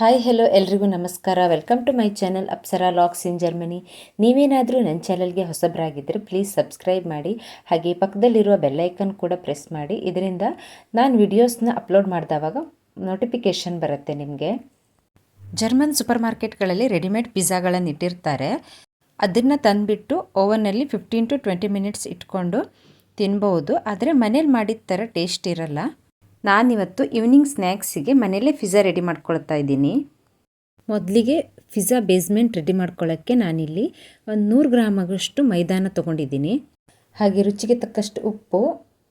Hi hello ಎಲ್ರಿಗೂ ನಮಸ್ಕಾರ. Welcome to my channel Apsara looks in Germany ನೀವೇನಾದರೂ ನನ್ನ ಚಾನಲ್ಗೆ ಹೊಸಬರಾಗಿದ್ದರೆ ಪ್ಲೀಸ್ ಸಬ್ಸ್ಕ್ರೈಬ್ ಮಾಡಿ, ಹಾಗೆ ಪಕ್ಕದಲ್ಲಿರುವ ಬೆಲ್ಲೈಕನ್ ಕೂಡ ಪ್ರೆಸ್ ಮಾಡಿ. ಇದರಿಂದ ನಾನು ವಿಡಿಯೋಸ್ನ ಅಪ್ಲೋಡ್ ಮಾಡಿದವಾಗ ನೋಟಿಫಿಕೇಷನ್ ಬರುತ್ತೆ ನಿಮಗೆ. ಜರ್ಮನ್ ಸೂಪರ್ ಮಾರ್ಕೆಟ್ಗಳಲ್ಲಿ ರೆಡಿಮೇಡ್ ಪಿಜ್ಜಾಗಳನ್ನು ಇಟ್ಟಿರ್ತಾರೆ. ಅದನ್ನು ತಂದುಬಿಟ್ಟು ಓವನಲ್ಲಿ ಫಿಫ್ಟೀನ್ ಟು ಟ್ವೆಂಟಿ ಮಿನಿಟ್ಸ್ ಇಟ್ಕೊಂಡು ತಿನ್ಬೋದು. ಆದರೆ ಮನೇಲಿ ಮಾಡಿದ ಥರ ಟೇಸ್ಟ್ ಇರಲ್ಲ. ನಾನಿವತ್ತು ಈವ್ನಿಂಗ್ ಸ್ನ್ಯಾಕ್ಸಿಗೆ ಮನೆಯಲ್ಲೇ ಫಿಝಾ ರೆಡಿ ಮಾಡ್ಕೊಳ್ತಾ ಇದ್ದೀನಿ. ಮೊದಲಿಗೆ ಫಿಝಾ ಬೇಸ್ಮೆಂಟ್ ರೆಡಿ ಮಾಡ್ಕೊಳ್ಳೋಕ್ಕೆ ನಾನಿಲ್ಲಿ ಒಂದು ನೂರು ಗ್ರಾಮ್ ಆಗೋಷ್ಟು ಮೈದಾನ ತೊಗೊಂಡಿದ್ದೀನಿ. ಹಾಗೆ ರುಚಿಗೆ ತಕ್ಕಷ್ಟು ಉಪ್ಪು,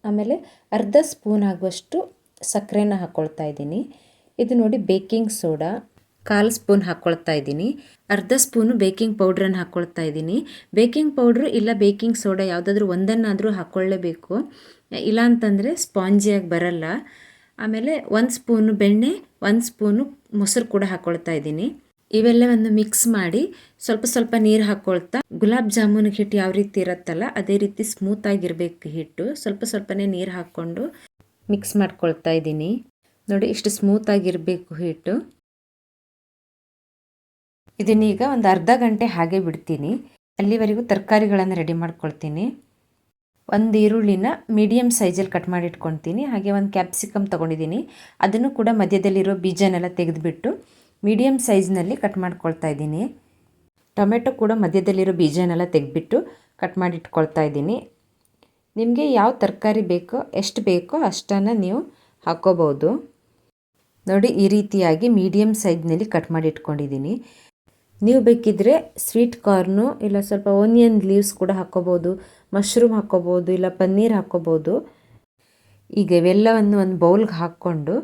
ಆಮೇಲೆ ಅರ್ಧ ಸ್ಪೂನ್ ಆಗುವಷ್ಟು ಸಕ್ಕರೆನ ಹಾಕ್ಕೊಳ್ತಾ ಇದ್ದೀನಿ. ಇದು ನೋಡಿ ಬೇಕಿಂಗ್ ಸೋಡಾ ಕಾಲು ಸ್ಪೂನ್ ಹಾಕ್ಕೊಳ್ತಾ ಇದ್ದೀನಿ. ಅರ್ಧ ಸ್ಪೂನು ಬೇಕಿಂಗ್ ಪೌಡ್ರನ್ನು ಹಾಕ್ಕೊಳ್ತಾ ಇದ್ದೀನಿ. ಬೇಕಿಂಗ್ ಪೌಡ್ರು ಇಲ್ಲ ಬೇಕಿಂಗ್ ಸೋಡಾ ಯಾವುದಾದ್ರೂ ಒಂದನ್ನಾದರೂ ಹಾಕ್ಕೊಳ್ಳೇಬೇಕು ಇಲ್ಲ ಅಂತಂದರೆ ಸ್ಪಾಂಜಿಯಾಗಿ ಬರಲ್ಲ. ಆಮೇಲೆ ಒಂದು ಸ್ಪೂನು ಬೆಣ್ಣೆ, ಒಂದು ಸ್ಪೂನು ಮೊಸರು ಕೂಡ ಹಾಕ್ಕೊಳ್ತಾ ಇದ್ದೀನಿ. ಒಂದು ಮಿಕ್ಸ್ ಮಾಡಿ ಸ್ವಲ್ಪ ಸ್ವಲ್ಪ ನೀರು ಹಾಕ್ಕೊಳ್ತಾ ಗುಲಾಬ್ ಜಾಮೂನ್ ಹಿಟ್ಟು ಯಾವ ರೀತಿ ಇರುತ್ತಲ್ಲ ಅದೇ ರೀತಿ ಸ್ಮೂತಾಗಿರಬೇಕು ಹಿಟ್ಟು. ಸ್ವಲ್ಪ ಸ್ವಲ್ಪನೇ ನೀರು ಹಾಕ್ಕೊಂಡು ಮಿಕ್ಸ್ ಮಾಡ್ಕೊಳ್ತಾ ಇದ್ದೀನಿ. ನೋಡಿ ಇಷ್ಟು ಸ್ಮೂತಾಗಿರಬೇಕು ಹಿಟ್ಟು. ಇದನ್ನೀಗ ಒಂದು ಅರ್ಧ ಗಂಟೆ ಹಾಗೆ ಬಿಡ್ತೀನಿ. ಅಲ್ಲಿವರೆಗೂ ತರಕಾರಿಗಳನ್ನು ರೆಡಿ ಮಾಡ್ಕೊಳ್ತೀನಿ. ಒಂದು ಈರುಳ್ಳಿನ ಮೀಡಿಯಮ್ ಸೈಜಲ್ಲಿ ಕಟ್ ಮಾಡಿ ಇಟ್ಕೊತೀನಿ ಹಾಗೆ ಒಂದು ಕ್ಯಾಪ್ಸಿಕಮ್ ತೊಗೊಂಡಿದ್ದೀನಿ ಅದನ್ನು ಕೂಡ ಮಧ್ಯದಲ್ಲಿರೋ ಬೀಜನೆಲ್ಲ ತೆಗೆದುಬಿಟ್ಟು ಮೀಡಿಯಮ್ ಸೈಜ್ನಲ್ಲಿ ಕಟ್ ಮಾಡ್ಕೊಳ್ತಾ ಇದ್ದೀನಿ. ಟೊಮೆಟೊ ಕೂಡ ಮಧ್ಯದಲ್ಲಿರೋ ಬೀಜನೆಲ್ಲ ತೆಗೆದುಬಿಟ್ಟು ಕಟ್ ಮಾಡಿ ಇಟ್ಕೊಳ್ತಾ ಇದ್ದೀನಿ. ನಿಮಗೆ ಯಾವ ತರಕಾರಿ ಬೇಕೋ, ಎಷ್ಟು ಬೇಕೋ ಅಷ್ಟನ್ನು ನೀವು ಹಾಕ್ಕೋಬೋದು ನೋಡಿ, ಈ ರೀತಿಯಾಗಿ ಮೀಡಿಯಮ್ ಸೈಜ್ನಲ್ಲಿ ಕಟ್ ಮಾಡಿ ಇಟ್ಕೊಂಡಿದ್ದೀನಿ ನೀವು ಬೇಕಿದ್ದರೆ ಸ್ವೀಟ್ ಕಾರ್ನು ಇಲ್ಲ ಸ್ವಲ್ಪ ಓನಿಯನ್ ಲೀವ್ಸ್ ಕೂಡ ಹಾಕ್ಕೋಬೋದು ಮಶ್ರೂಮ್ ಹಾಕ್ಕೋಬೋದು, ಇಲ್ಲ ಪನ್ನೀರ್ ಹಾಕ್ಕೋಬೋದು. ಈಗ ಇವೆಲ್ಲವನ್ನು ಒಂದು ಬೌಲ್ಗೆ ಹಾಕ್ಕೊಂಡು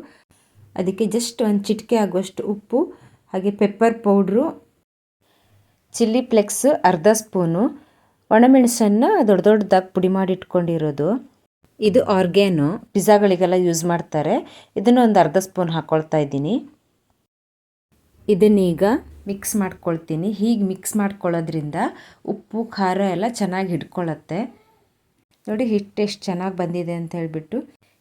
ಅದಕ್ಕೆ ಜಸ್ಟ್ ಒಂದು ಚಿಟಿಕೆ ಆಗುವಷ್ಟು ಉಪ್ಪು, ಹಾಗೆ ಪೆಪ್ಪರ್ ಪೌಡ್ರು ಚಿಲ್ಲಿ ಫ್ಲೆಕ್ಸ್ ಅರ್ಧ ಸ್ಪೂನು ಒಣಮೆಣಸನ್ನು ದೊಡ್ಡ ದೊಡ್ಡದಾಗಿ ಪುಡಿ ಮಾಡಿ ಇಟ್ಕೊಂಡಿರೋದು. ಇದು ಆರ್ಗ್ಯಾನು ಪಿಜ್ಜಾಗಳಿಗೆಲ್ಲ ಯೂಸ್ ಮಾಡ್ತಾರೆ. ಇದನ್ನು ಒಂದು ಅರ್ಧ ಸ್ಪೂನ್ ಹಾಕ್ಕೊಳ್ತಾ ಇದ್ದೀನಿ. ಇದನ್ನೀಗ ಮಿಕ್ಸ್ ಮಾಡ್ಕೊಳ್ತೀನಿ. ಹೀಗೆ ಮಿಕ್ಸ್ ಮಾಡ್ಕೊಳ್ಳೋದ್ರಿಂದ ಉಪ್ಪು, ಖಾರ ಎಲ್ಲ ಚೆನ್ನಾಗಿ ಹಿಡ್ಕೊಳ್ಳುತ್ತೆ ನೋಡಿ ಹಿಟ್ಟು ಎಷ್ಟು ಚೆನ್ನಾಗಿ ಬಂದಿದೆ ಅಂತ ಹೇಳಿಬಿಟ್ಟು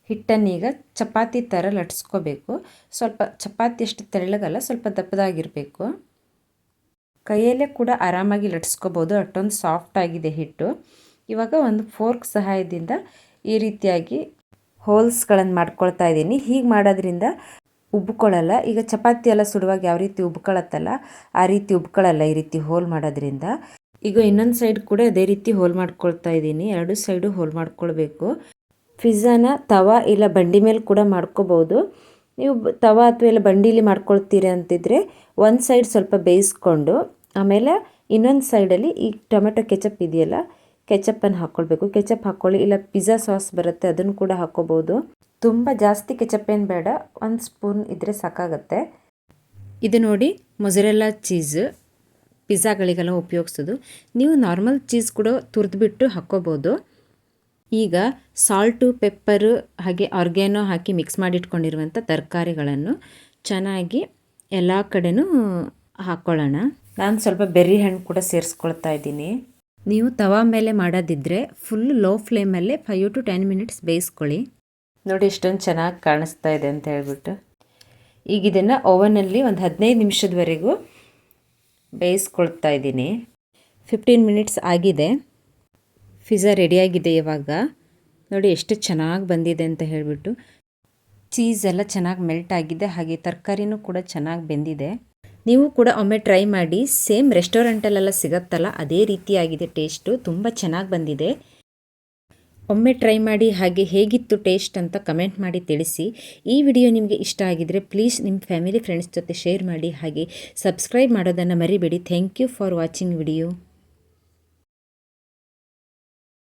ಹಿಟ್ಟನ್ನೀಗ ಚಪಾತಿ ಥರ ಲಟ್ಸ್ಕೋಬೇಕು. ಸ್ವಲ್ಪ ಚಪಾತಿ ಎಷ್ಟು ತೆಳ್ಳಗಲ್ಲ, ಸ್ವಲ್ಪ ದಪ್ಪದಾಗಿರಬೇಕು. ಕೈಯಲ್ಲೇ ಕೂಡ ಆರಾಮಾಗಿ ಲಟ್ಸ್ಕೋಬೋದು. ಅಷ್ಟೊಂದು ಸಾಫ್ಟ್ ಆಗಿದೆ ಹಿಟ್ಟು. ಇವಾಗ ಒಂದು ಫೋರ್ಕ್ ಸಹಾಯದಿಂದ ಈ ರೀತಿಯಾಗಿ ಹೋಲ್ಸ್ಗಳನ್ನು ಮಾಡ್ಕೊಳ್ತಾ ಇದ್ದೀನಿ ಹೀಗೆ ಮಾಡೋದ್ರಿಂದ ಉಬ್ಕೊಳ್ಳಲ್ಲ. ಈಗ ಚಪಾತಿ ಎಲ್ಲ ಸುಡುವಾಗ ಯಾವ ರೀತಿ ಉಬ್ಕೊಳತ್ತಲ್ಲ, ಆ ರೀತಿ ಉಬ್ಕೊಳ್ಳಲ್ಲ ಈ ರೀತಿ ಹೋಲ್ ಮಾಡೋದ್ರಿಂದ. ಈಗ ಇನ್ನೊಂದು ಸೈಡ್ ಕೂಡ ಅದೇ ರೀತಿ ಹೋಲ್ ಮಾಡ್ಕೊಳ್ತಾ ಇದ್ದೀನಿ. ಎರಡು ಸೈಡು ಹೋಲ್ ಮಾಡ್ಕೊಳ್ಬೇಕು. ಪಿಜ್ಜಾನ ತವಾ ಇಲ್ಲ ಬಂಡಿ ಮೇಲೆ ಕೂಡ ಮಾಡ್ಕೋಬೋದು. ನೀವು ತವಾ ಅಥವಾ ಇಲ್ಲ ಬಂಡೀಲಿ ಮಾಡ್ಕೊಳ್ತೀರಿ ಅಂತಿದ್ರೆ ಒಂದು ಸೈಡ್ ಸ್ವಲ್ಪ ಬೇಯಿಸ್ಕೊಂಡು, ಆಮೇಲೆ ಇನ್ನೊಂದು ಸೈಡಲ್ಲಿ ಈ ಟೊಮೆಟೊ ಕೆಚಪ್ ಇದೆಯಲ್ಲ, ಕೆಚಪ್ಪನ್ನು ಹಾಕ್ಕೊಳ್ಬೇಕು ಕೆಚಪ್ ಹಾಕ್ಕೊಳ್ಳಿ ಇಲ್ಲ ಪಿಜ್ಜಾ ಸಾಸ್ ಬರುತ್ತೆ, ಅದನ್ನು ಕೂಡ ಹಾಕ್ಕೋಬೋದು ತುಂಬ ಜಾಸ್ತಿ ಕೆಚಪ್ ಏನು ಬೇಡ, ಒಂದು ಸ್ಪೂನ್ ಇದ್ದರೆ ಸಾಕಾಗತ್ತೆ. ಇದು ನೋಡಿ ಮೊಜರೆಲ್ಲ ಚೀಸ್ ಪಿಜ್ಜಾಗಳಿಗೆಲ್ಲ ಉಪಯೋಗಿಸೋದು. ನೀವು ನಾರ್ಮಲ್ ಚೀಸ್ ಕೂಡ ತುರಿದ್ಬಿಟ್ಟು ಹಾಕ್ಕೋಬೋದು. ಈಗ ಸಾಲ್ಟು ಪೆಪ್ಪರು ಹಾಗೆ ಆರ್ಗ್ಯಾನೋ ಹಾಕಿ ಮಿಕ್ಸ್ ಮಾಡಿಟ್ಕೊಂಡಿರುವಂಥ ತರಕಾರಿಗಳನ್ನು ಚೆನ್ನಾಗಿ ಎಲ್ಲ ಕಡೆನೂ ಹಾಕ್ಕೊಳ್ಳೋಣ ನಾನು ಸ್ವಲ್ಪ ಬೆರ್ರಿ ಹಣ್ಣು ಕೂಡ ಸೇರಿಸ್ಕೊಳ್ತಾ ಇದ್ದೀನಿ. ನೀವು ತವಾ ಮೇಲೆ ಮಾಡೋದಿದ್ದರೆ ಫುಲ್ ಲೋ ಫ್ಲೇಮಲ್ಲೇ ಫೈವ್ ಟು ಟೆನ್ ಮಿನಿಟ್ಸ್ ಬೇಯಿಸ್ಕೊಳ್ಳಿ. ನೋಡಿ ಎಷ್ಟೊಂದು ಚೆನ್ನಾಗಿ ಕಾಣಿಸ್ತಾ ಇದೆ ಅಂತ ಹೇಳ್ಬಿಟ್ಟು. ಈಗ ಇದನ್ನು ಓವನಲ್ಲಿ ಒಂದು ಹದಿನೈದು ನಿಮಿಷದವರೆಗೂ ಬೇಯಿಸ್ಕೊಳ್ತಾ ಇದ್ದೀನಿ. ಫಿಫ್ಟೀನ್ ಮಿನಿಟ್ಸ್ ಆಗಿದೆ. ಪಿಜ್ಜಾ ರೆಡಿಯಾಗಿದೆ ಇವಾಗ. ನೋಡಿ, ಎಷ್ಟು ಚೆನ್ನಾಗಿ ಬಂದಿದೆ ಅಂತ ಹೇಳಿಬಿಟ್ಟು. ಚೀಸ್ ಎಲ್ಲ ಚೆನ್ನಾಗಿ ಮೆಲ್ಟ್ ಆಗಿದೆ. ಹಾಗೆ ತರಕಾರಿನೂ ಕೂಡ ಚೆನ್ನಾಗಿ ಬೆಂದಿದೆ. ನೀವು ಕೂಡ ಒಮ್ಮೆ ಟ್ರೈ ಮಾಡಿ. ಸೇಮ್ ರೆಸ್ಟೋರೆಂಟಲ್ಲೆಲ್ಲ ಸಿಗತ್ತಲ್ಲ, ಅದೇ ರೀತಿಯಾಗಿದೆ ಟೇಸ್ಟು ತುಂಬ ಚೆನ್ನಾಗಿ ಬಂದಿದೆ. ಒಮ್ಮೆ ಟ್ರೈ ಮಾಡಿ ಹಾಗೆ ಹೇಗಿತ್ತು ಟೇಸ್ಟ್ ಅಂತ ಕಮೆಂಟ್ ಮಾಡಿ ತಿಳಿಸಿ. ಈ ವಿಡಿಯೋ ನಿಮಗೆ ಇಷ್ಟ ಆಗಿದರೆ ಪ್ಲೀಸ್ ನಿಮ್ಮ ಫ್ಯಾಮಿಲಿ ಫ್ರೆಂಡ್ಸ್ ಜೊತೆ ಶೇರ್ ಮಾಡಿ ಹಾಗೆ ಸಬ್ಸ್ಕ್ರೈಬ್ ಮಾಡೋದನ್ನು ಮರಿಬೇಡಿ. Thank you for watching video